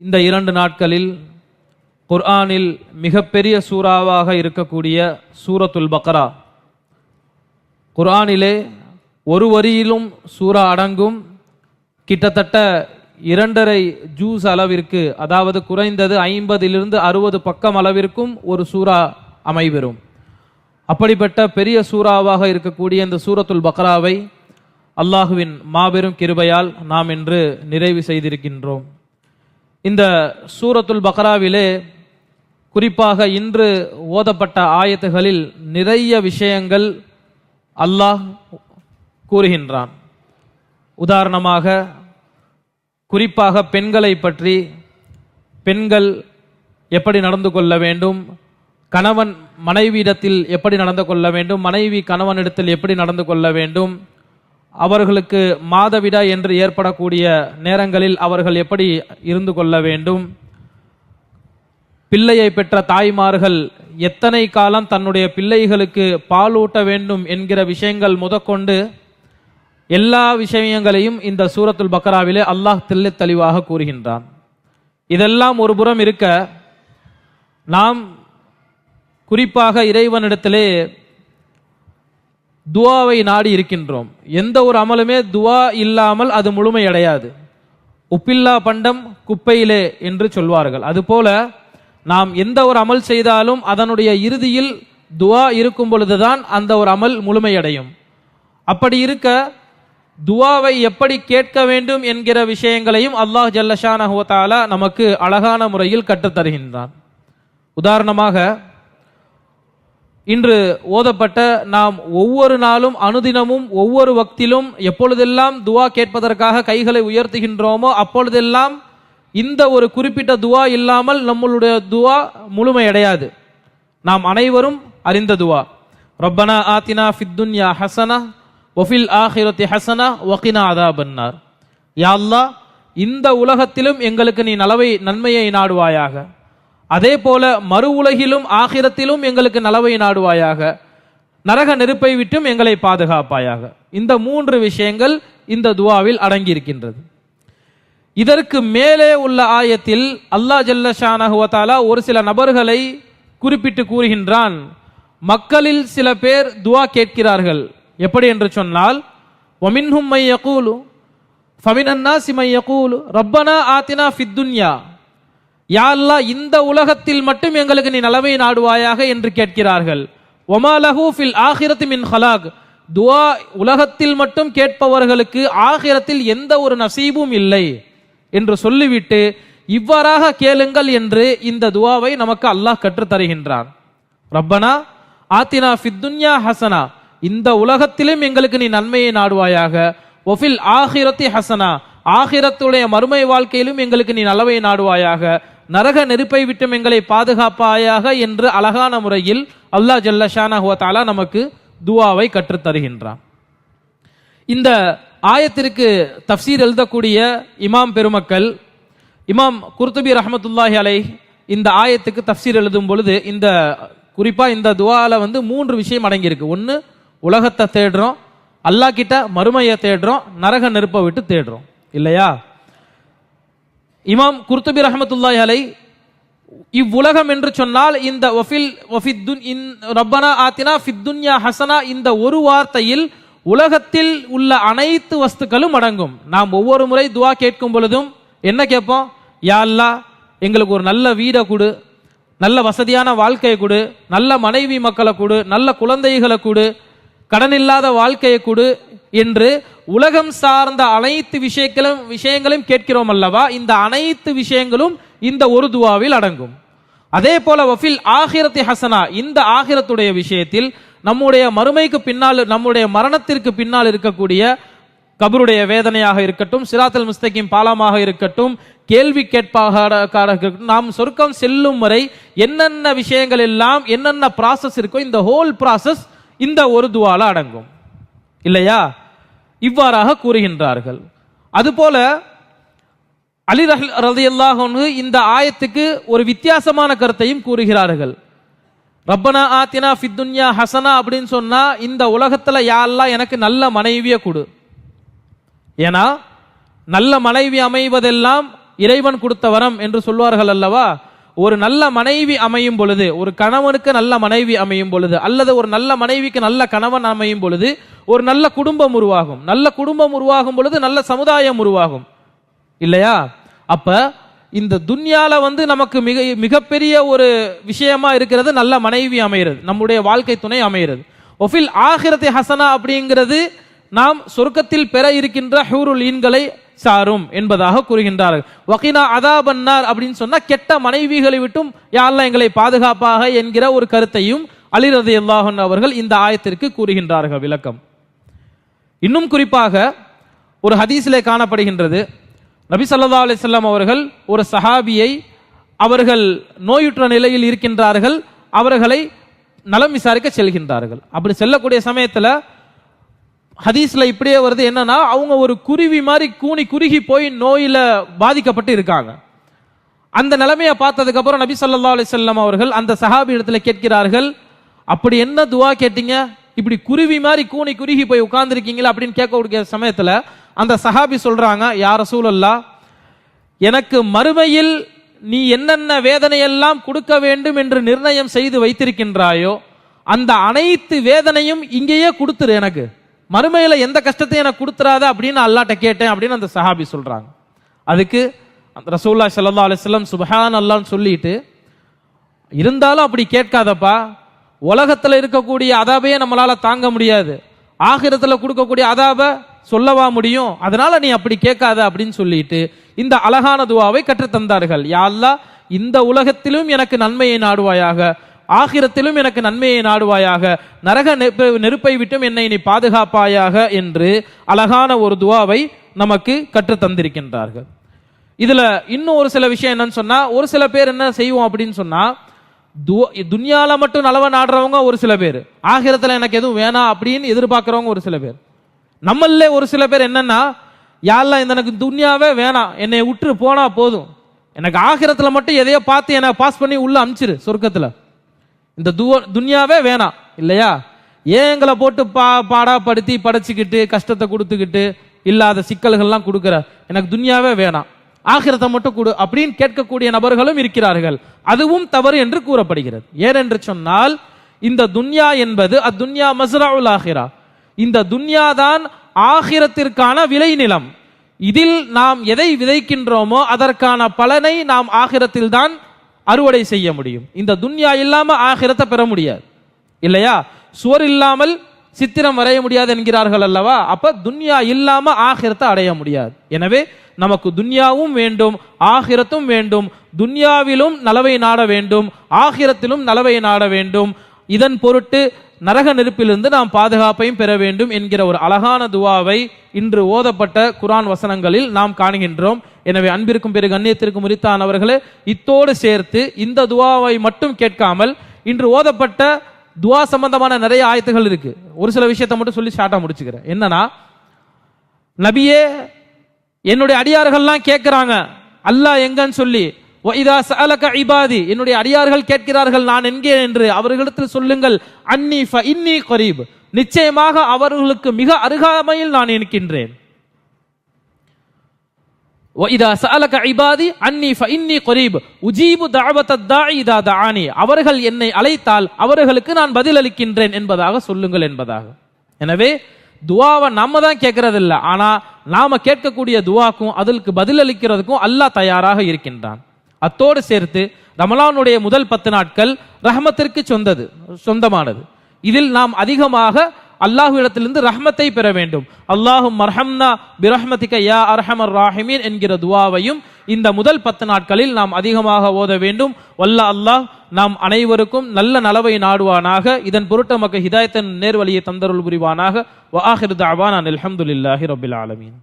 இந்த இரண்டு நாட்களில் குர்ஆனில் மிகப்பெரிய சூறாவாக இருக்கக்கூடிய சூரத்துல் பக்ரா. குர்ஆனிலே ஒரு வரியிலும் சூறா அடங்கும். கிட்டத்தட்ட இரண்டரை ஜூஸ் அளவிற்கு அதாவது குறைந்தது ஐம்பதிலிருந்து அறுபது பக்கம் அளவிற்கும் ஒரு சூறா அமைபெறும். அப்படிப்பட்ட பெரிய சூறாவாக இருக்கக்கூடிய இந்த சூரத்துல் பக்ராவை அல்லாஹுவின் மாபெரும் கிருபையால் நாம் இன்று நிறைவு செய்திருக்கின்றோம். இந்த சூரத்துல் பக்ராவிலே குறிப்பாக இன்று ஓதப்பட்ட ஆயத்துகளில் நிறைய விஷயங்கள் அல்லாஹ் கூறுகின்றான். உதாரணமாக குறிப்பாக பெண்களை பற்றி பெண்கள் எப்படி நடந்து கொள்ள வேண்டும் கணவன் மனைவியிடத்தில் எப்படி நடந்து கொள்ள வேண்டும் மனைவி கணவனிடத்தில் எப்படி நடந்து கொள்ள வேண்டும் அவர்களுக்கு மாதவிடா என்று ஏற்படக்கூடிய நேரங்களில் அவர்கள் எப்படி இருந்து கொள்ள வேண்டும்? பிள்ளையை பெற்ற தாய்மார்கள் எத்தனை காலம் தன்னுடைய பிள்ளைகளுக்கு பாலூட்ட வேண்டும் என்கிற விஷயங்கள் முதற்கொண்டு எல்லா விஷயங்களையும் இந்த சூரத்துல் பக்ராவிலே அல்லாஹ் தெள்ளத் தெளிவாக கூறுகின்றான். இதெல்லாம் ஒரு புறம் இருக்க நாம் குறிப்பாக இறைவனிடத்திலே துவாவை நாடி இருக்கின்றோம். எந்த ஒரு அமலுமே துவா இல்லாமல் அது முழுமையடையாது. உப்பில்லா பண்டம் குப்பையிலே என்று சொல்வார்கள். அதுபோல நாம் எந்த ஒரு அமல் செய்தாலும் அதனுடைய இறுதியில் துவா இருக்கும் பொழுதுதான் அந்த ஒரு அமல் முழுமையடையும். அப்படி இருக்க துவாவை எப்படி கேட்க வேண்டும் என்கிற விஷயங்களையும் அல்லாஹ் ஜல்லஷானஹு தஆலா நமக்கு அழகான முறையில் கற்றுத் தருகின்றான் உதாரணமாக இன்று ஓதப்பட்ட நாம் ஒவ்வொரு நாளும் அனுதினமும் ஒவ்வொரு வக்திலும் எப்பொழுதெல்லாம் துவா கேட்பதற்காக கைகளை உயர்த்துகின்றோமோ அப்பொழுதெல்லாம் இந்த ஒரு குறிப்பிட்ட துவா இல்லாமல் நம்மளுடைய துவா முழுமையடையாது. நாம் அனைவரும் அறிந்த துவா. ரப்பனா ஆத்தினா ஃபித்துன்யா ஹசனா ஒஃபில் ஆஹிரத்தி ஹசனா வகினா அதாபன்னார். யா இந்த உலகத்திலும் எங்களுக்கு நீ நலவை நன்மையை நாடுவாயாக. அதே போல மறு உலகிலும் ஆகிரத்திலும் எங்களுக்கு நலவை நாடுவாயாக. நரக நெருப்பை விட்டும் எங்களை பாதுகாப்பாயாக. இந்த மூன்று விஷயங்கள் இந்த துவாவில் அடங்கியிருக்கின்றது. இதற்கு மேலே உள்ள ஆயத்தில் அல்லாஹ் ஜல்லஷானஹுவத்தாலா ஒரு சில நபர்களை குறிப்பிட்டு கூறுகின்றான். மக்களில் சில பேர் துவா கேட்கிறார்கள். எப்படி என்று சொன்னால் ஒமின்ஹும் மை யகூலு ஃபமினன்னா சிமை யகூலு ரப்பனா ஆத்தினா ஃபித்துன்யா யா அல்லாஹ் இந்த உலகத்தில் மட்டும் எங்களுக்கு நீ நலவை நாடுவாயாக என்று கேட்கிறார்கள். ஒமாலஹூ ஃபில் ஆஹிரத்து மின் ஹலாக். துவா உலகத்தில் மட்டும் கேட்பவர்களுக்கு ஆகிரத்தில் எந்த ஒரு நசீபும் இல்லை என்று சொல்லிவிட்டு இவ்வாறாக கேளுங்கள் என்று இந்த துவாவை நமக்கு அல்லாஹ் கற்றுத் தருகின்றான் ரப்பனா ஆத்தினா ஃபித்துன்யா ஹசனா. இந்த உலகத்திலும் எங்களுக்கு நீ நன்மையை நாடுவாயாக. ஒஃபில் ஆஹிரத்தி ஹசனா. ஆகிரத்துடைய மறுமை வாழ்க்கையிலும் எங்களுக்கு நீ நலவை நாடுவாயாக. நரக நெருப்பை விட்டும் எங்களை பாதுகாப்பாயாக என்று அழகான முறையில் அல்லாஹ் ஜல்லஷானா தாலா நமக்கு துவாவை கற்றுத் தருகின்றான். இந்த ஆயத்திற்கு தஃப்சீர் எழுதக்கூடிய இமாம் பெருமக்கள் இமாம் குர்துபி ரஹமத்துல்லாஹி அலை இந்த ஆயத்துக்கு தஃசீர் எழுதும் பொழுது இந்த குறிப்பாக இந்த துவாவில் வந்து மூன்று விஷயம் அடங்கியிருக்கு. ஒன்று உலகத்தை தேடுறோம் அல்லாஹ் கிட்ட மறுமையை தேடுறோம் நரக நெருப்பை விட்டு தேடுறோம். இல்லையா? இமாம் குர்துபி ரஹமத்துல்லாய் அலை இவ்வுலகம் என்று சொன்னால் இந்த ஒஃபில் ஒஃபித்துன் இன் ரப்பனா ஆத்தினா ஃபித்துன்யா ஹசனா இந்த ஒரு வார்த்தையில் உலகத்தில் உள்ள அனைத்து வஸ்துக்களும் அடங்கும். நாம் ஒவ்வொரு முறை துவா கேட்கும் பொழுதும் என்ன கேட்போம்? யா எங்களுக்கு ஒரு நல்ல வீடை கொடு நல்ல வசதியான வாழ்க்கையை கொடு நல்ல மனைவி மக்களை கொடு நல்ல குழந்தைகளை கொடு கடன் இல்லாத வாழ்க்கையை கொடு என்று உலகம் சார்ந்த அனைத்து விஷயங்களும் விஷயங்களையும் கேட்கிறோம் அல்லவா? இந்த அனைத்து விஷயங்களும் இந்த ஒரு துவாவில் அடங்கும். அதே போல வஃபில் ஆகிரத்தி ஹசனா இந்த ஆகிரத்துடைய விஷயத்தில் நம்முடைய மறுமைக்கு பின்னால் நம்முடைய மரணத்திற்கு பின்னால் இருக்கக்கூடிய கபருடைய வேதனையாக இருக்கட்டும் சிராத்தல் முஸ்தகிம் பாலமாக இருக்கட்டும் கேள்வி கேட்பாக இருக்கட்டும் நாம் சொர்க்கம் செல்லும் வரை என்னென்ன விஷயங்கள் எல்லாம் என்னென்ன ப்ராசஸ் இருக்கோ இந்த ஹோல் ப்ராசஸ் இந்த ஒரு துவால அடங்கும். இல்லையா? இவ்வாறாக கூறுகின்றார்கள். அதுபோல அலி ரஹ் அன்ஹு இந்த ஆயத்துக்கு ஒரு வித்தியாசமான கருத்தையும் கூறுகிறார்கள். ரப்பனா ஆத்தினா ஃபித்துன்யா ஹசனா அப்படின்னு சொன்னா இந்த உலகத்துல யாரெல்லாம் எனக்கு நல்ல மனைவியை கொடு. ஏன்னா நல்ல மனைவி அமைவதெல்லாம் இறைவன் கொடுத்த வரம் என்று சொல்வார்கள் அல்லவா? ஒரு நல்ல மனைவி அமையும் பொழுது ஒரு கணவனுக்கு நல்ல மனைவி அமையும் பொழுது அல்லது ஒரு நல்ல மனைவிக்கு நல்ல கணவன் அமையும் பொழுது ஒரு நல்ல குடும்பம் உருவாகும். நல்ல குடும்பம் உருவாகும் பொழுது நல்ல சமுதாயம் உருவாகும். இல்லையா? அப்ப இந்த துன்யால வந்து நமக்கு மிக மிகப்பெரிய ஒரு விஷயமா இருக்கிறது நல்ல மனைவி அமைகிறது நம்முடைய வாழ்க்கை துணை அமைகிறது ஒஃபில் ஆகிரத்தை ஹசனா அப்படிங்கிறது நாம் சொர்க்கத்தில் பெற இருக்கின்ற ஹூருல் ஈன்களை சாரும் என்பதாக கூறுகின்றார்கள். வகினா அதாபன்னார் அப்படின்னு சொன்னா கெட்ட மனைவிகளை விட்டும் யாரெல்லாம் எங்களை பாதுகாப்பாக என்கிற ஒரு கருத்தையும் அலிரதி அல்லாஹன் அவர்கள் இந்த ஆயத்திற்கு கூறுகின்றார்கள் விளக்கம். இன்னும் குறிப்பாக ஒரு ஹதீஸிலே காணப்படுகின்றது. நபி சல்லா அலிசல்லாம் அவர்கள் ஒரு சஹாபியை அவர்கள் நோயுற்ற நிலையில் இருக்கின்றார்கள் அவர்களை நலம் விசாரிக்க செல்கின்றார்கள். அப்படி செல்லக்கூடிய சமயத்தில் ஹதீஸ்ல இப்படியே வருது என்னன்னா அவங்க ஒரு குருவி மாதிரி கூனி குறுகி போய் நோயில பாதிக்கப்பட்டு இருக்காங்க. அந்த நிலைமையை பார்த்ததுக்கு அப்புறம் நபி சொல்லா அலிசல்லாம் அவர்கள் அந்த சஹாபி இடத்துல கேட்கிறார்கள் அப்படி என்ன துவா கேட்டீங்க? இப்படி குருவி மாதிரி கூனி குறுகி போய் உட்கார்ந்துருக்கீங்களா? அப்படின்னு கேட்கக்கூடிய சமயத்துல அந்த சஹாபி சொல்றாங்க யார சூழல்லா எனக்கு மறுமையில் நீ என்னென்ன வேதனையெல்லாம் கொடுக்க வேண்டும் என்று நிர்ணயம் செய்து வைத்திருக்கின்றாயோ அந்த அனைத்து வேதனையும் இங்கேயே கொடுத்துரு எனக்கு. மறுமையில எந்த கஷ்டத்தையும் எனக்கு கொடுத்துறாத அப்படின்னு அல்லாட்ட கேட்டேன் அப்படின்னு அந்த சஹாபி சொல்றாங்க. அதுக்கு அந்த ரசூல்லா சல்லா அலைஹி சுபஹான் அல்லான்னு சொல்லிட்டு இருந்தாலும் அப்படி கேட்காதப்பா. உலகத்தில் இருக்கக்கூடிய அதாபையே நம்மளால் தாங்க முடியாது. ஆகிரத்தில் கொடுக்கக்கூடிய அதாபை சொல்லவா முடியும்? அதனால நீ அப்படி கேட்காத அப்படின்னு சொல்லிட்டு இந்த அழகான துவாவை கற்றுத் தந்தார்கள் இந்த உலகத்திலும் எனக்கு நன்மையை நாடுவாயாக. ஆகிரத்திலும் எனக்கு நன்மையை நாடுவாயாக. நரக நெருப்பை- நெருப்பை விட்டும் என்னை நீ பாதுகாப்பாயாக என்று அழகான ஒரு துவாவை நமக்கு கற்றுத் தந்திருக்கின்றார்கள். இதுல இன்னும் ஒரு சில விஷயம் என்னன்னு சொன்னா ஒரு சில பேர் என்ன செய்வோம் அப்படின்னு சொன்னா துன்யால மட்டும் நலவ நாடுறவங்க ஒரு சில பேர். ஆகிரத்துல எனக்கு எதுவும் வேணாம் அப்படின்னு எதிர்பார்க்குறவங்க ஒரு சில பேர். நம்மள ஒரு சில பேர் என்னன்னா யாரெல்லாம் இந்த எனக்கு துன்யாவே வேணாம் என்னை விட்டு போனா போதும். எனக்கு ஆகிரத்துல மட்டும் எதையோ பார்த்து என்னை பாஸ் பண்ணி உள்ள அமிச்சிரு சொர்க்கத்துல. இந்த துவ துன்யாவே வேணாம் இல்லையா? ஏன் எங்களை போட்டு பா பாடாப்படுத்தி படைச்சிக்கிட்டு கஷ்டத்தை கொடுத்துக்கிட்டு இல்லாத சிக்கல்கள்லாம் கொடுக்குற? எனக்கு துன்யாவே வேணாம். ஆகிரத்தை மட்டும் கொடு அப்படின்னு கேட்கக்கூடிய நபர்களும் இருக்கிறார்கள். அதுவும் தவறு என்று கூறப்படுகிறது. ஏனென்று சொன்னால் இந்த துன்யா என்பது அத்துன்யா மஸ்ரவுல் ஆகிரா. இந்த துன்யா தான் ஆகிரத்திற்கான விளைநிலம் இதில் நாம் எதை விதைக்கின்றோமோ அதற்கான பலனை நாம் ஆகிரத்தில் தான் அறுவடை செய்ய முடியும். இந்த துன்யா இல்லாம ஆகிரத்தை பெற முடியாது. இல்லையா? சுவர் இல்லாமல் சித்திரம் வரைய முடியாது என்கிறார்கள் அல்லவா? அப்ப துன்யா இல்லாம ஆகிரத்தை அடைய முடியாது. எனவே நமக்கு துன்யாவும் வேண்டும் ஆகிரத்தும் வேண்டும். துன்யாவிலும் நலவை நாட வேண்டும் ஆகிரத்திலும் நலவை நாட வேண்டும். இதன் பொருட்டு நரக நெருப்பிலிருந்து நாம் பாதுகாப்பையும் பெற வேண்டும் என்கிற ஒரு அழகான துவாவை இன்று ஓதப்பட்ட குரான் வசனங்களில் நாம் காணுகின்றோம். எனவே அன்பிற்கும் பிறகு அந்நியத்திற்கும் உரித்தான் அவர்களே இத்தோடு சேர்த்து இந்த துவாவை மட்டும் கேட்காமல் இன்று ஓதப்பட்ட துவா சம்பந்தமான நிறைய ஆயத்துகள் இருக்கு. ஒரு சில விஷயத்தை மட்டும் சொல்லி ஷார்ட்டாக முடிச்சுக்கிறேன். என்னன்னா நபியே என்னுடைய அடியார்கள்லாம் கேட்குறாங்க. அல்லாஹ் எங்கன்னு சொல்லி இதா சலக இபாதி. என்னுடைய அடியார்கள் கேட்கிறார்கள் நான் எங்கே? என்று அவர்களிடத்தில் சொல்லுங்கள். அன்னி இன்னி கரீப். நிச்சயமாக அவர்களுக்கு மிக அருகாமையில் நான் இருக்கின்றேன். இதா சஅலக இபாதி அன்னி ஃப இன்னி கரீப் உஜீபு தஅவத தாஇ இதா தஆனி அவர்கள் என்னை அழைத்தால் அவர்களுக்கு நான் பதிலளிக்கின்றேன் என்பதாக சொல்லுங்கள் என்பதாக. எனவே துவாவை நம்ம தான் கேட்கறது இல்ல ஆனா நாம கேட்கக்கூடிய துவாக்கும் அதற்கு பதிலளிக்கிறதுக்கும் அல்லாஹ் தயாராக இருக்கின்றான். அத்தோடு சேர்த்து ரமலானுடைய முதல் பத்து நாட்கள் ரஹமத்திற்கு சொந்தது சொந்தமானது. இதில் நாம் அதிகமாக அல்லாஹ்விடத்திலிருந்து ரஹ்மத்தை பெற வேண்டும். அல்லாஹும் மர்ஹம்னா பிரஹ்மதிக யா அர்ஹமர் ராஹிமீன் என்கிற துவாவையும் இந்த முதல் பத்து நாட்களில் நாம் அதிகமாக ஓத வேண்டும். வல்ல அல்லாஹ் நாம் அனைவருக்கும் நல்ல நலவை நாடுவானாக. இதன் பொருட்டு நமக்கு ஹிதாயத்தின் நேர்வழியை தந்தருள் புரிவானாக. வாஹிர் ஆஹிரு தஅவானா அல்ஹம்துலில்லாஹி ரப்பில் ஆலமீன்.